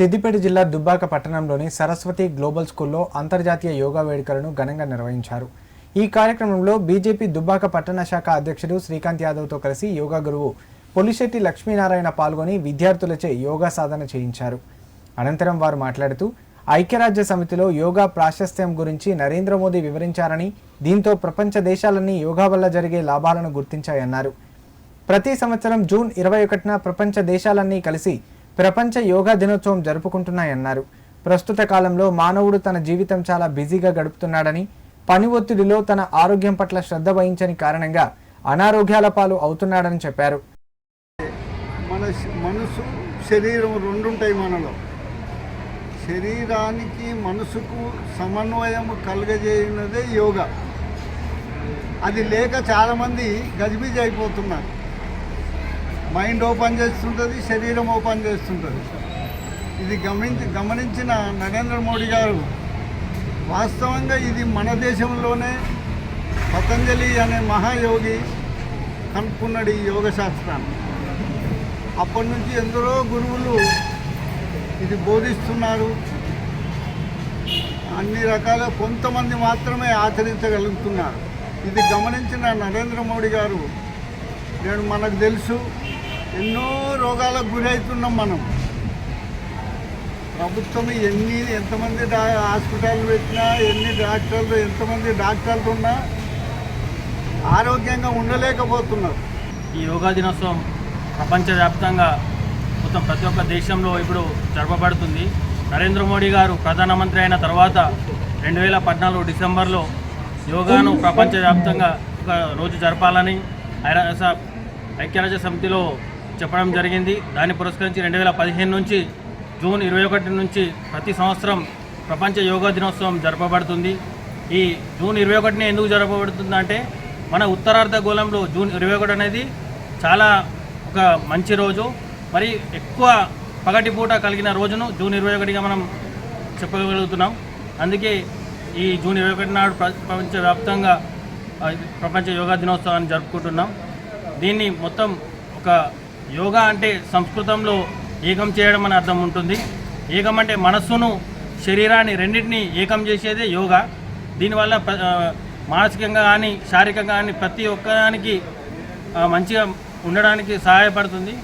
సిద్దిపేట జిల్లా దుబ్బాక పట్టణంలోని సరస్వతి గ్లోబల్ స్కూల్లో అంతర్జాతీయ యోగా వేడుకలను ఘనంగా నిర్వహించారు. ఈ కార్యక్రమంలో బీజేపీ దుబ్బాక పట్టణ శాఖ అధ్యక్షుడు శ్రీకాంత్ యాదవ్తో కలిసి యోగా గురువు పొలిశెట్టి లక్ష్మీనారాయణ పాల్గొని విద్యార్థులచే యోగా సాధన చేయించారు. అనంతరం వారు మాట్లాడుతూ ఐక్యరాజ్య సమితిలో యోగా ప్రాశస్త్యం గురించి నరేంద్ర మోదీ వివరించారని దీంతో ప్రపంచ దేశాలన్నీ యోగా వల్ల జరిగే లాభాలను గుర్తించాయన్నారు. ప్రతి సంవత్సరం జూన్ ఇరవై ఒకటిన ప్రపంచ దేశాలన్నీ కలిసి ప్రపంచ యోగా దినోత్సవం జరుపుకుంటున్నాయన్నారు. ప్రస్తుత కాలంలో మానవుడు తన జీవితం చాలా బిజీగా గడుపుతున్నాడని పని ఒత్తిడిలో తన ఆరోగ్యం పట్ల శ్రద్ధ వహించని కారణంగా అనారోగ్యాల పాలు అవుతున్నాడని చెప్పారు. మన మనసు శరీరం రెండు ఉంటాయి మనలో. శరీరానికి మనసుకు సమన్వయం కలుగజేయనదే యోగా. అది లేక చాలామంది గజిబిజి అయిపోతున్నారు. మైండ్ ఓపెన్ చేస్తుంటుంది శరీరం ఓపెన్ చేస్తుంటుంది. ఇది గమనించి గమనించిన నరేంద్ర మోడీ గారు వాస్తవంగా ఇది మన దేశంలోనే పతంజలి అనే మహాయోగి కనుక్కున్నాడు ఈ యోగ శాస్త్రాన్ని. అప్పటి నుంచి ఎందరో గురువులు ఇది బోధిస్తున్నారు. అన్ని రకాల కొంతమంది మాత్రమే ఆచరించగలుగుతున్నారు. ఇది గమనించిన నరేంద్ర మోడీ గారు నేను మనకు తెలుసు ఎన్నో రోగాలకు గురవుతున్నాం మనం. ప్రభుత్వం ఎన్ని ఎంతమంది డా హాస్పిటల్ పెట్టినా ఎన్ని డాక్టర్లు ఎంతమంది డాక్టర్లు ఉన్నా ఆరోగ్యంగా ఉండలేకపోతున్నారు. ఈ యోగా దినోత్సవం ప్రపంచవ్యాప్తంగా మొత్తం ప్రతి ఒక్క దేశంలో ఇప్పుడు జరపబడుతుంది. నరేంద్ర మోడీ గారు ప్రధానమంత్రి అయిన తర్వాత రెండు వేల పద్నాలుగు డిసెంబర్లో యోగాను ప్రపంచవ్యాప్తంగా ఒక రోజు జరపాలని ఐరా- ఐక్యరాజ్య సమితిలో చెప్పడం జరిగింది. దాన్ని పురస్కరించి రెండు వేల పదిహేను నుంచి జూన్ ఇరవై ఒకటి నుంచి ప్రతి సంవత్సరం ప్రపంచ యోగా దినోత్సవం జరపబడుతుంది. ఈ జూన్ ఇరవై ఒకటిని ఎందుకు జరపబడుతుంది అంటే మన ఉత్తరార్ధ గోళంలో జూన్ ఇరవై ఒకటి అనేది చాలా ఒక మంచి రోజు. మరి ఎక్కువ పగటిపూట కలిగిన రోజును జూన్ ఇరవై ఒకటిగా మనం చెప్పగలుగుతున్నాం. అందుకే ఈ జూన్ ఇరవై ఒకటి నాడు ప్రపంచవ్యాప్తంగా ప్రపంచ యోగా దినోత్సవాన్ని జరుపుకుంటున్నాం. దీన్ని మొత్తం ఒక యోగా అంటే సంస్కృతంలో ఏకం చేయడం అని అర్థం ఉంటుంది. ఏకం అంటే మనస్సును శరీరాన్ని రెండింటినీ ఏకం చేసేదే యోగా. దీనివల్ల ప్ర- మానసికంగా కానీ శారీరకంగా కానీ ప్రతి ఒక్కదానికి మంచిగా ఉండడానికి సహాయపడుతుంది.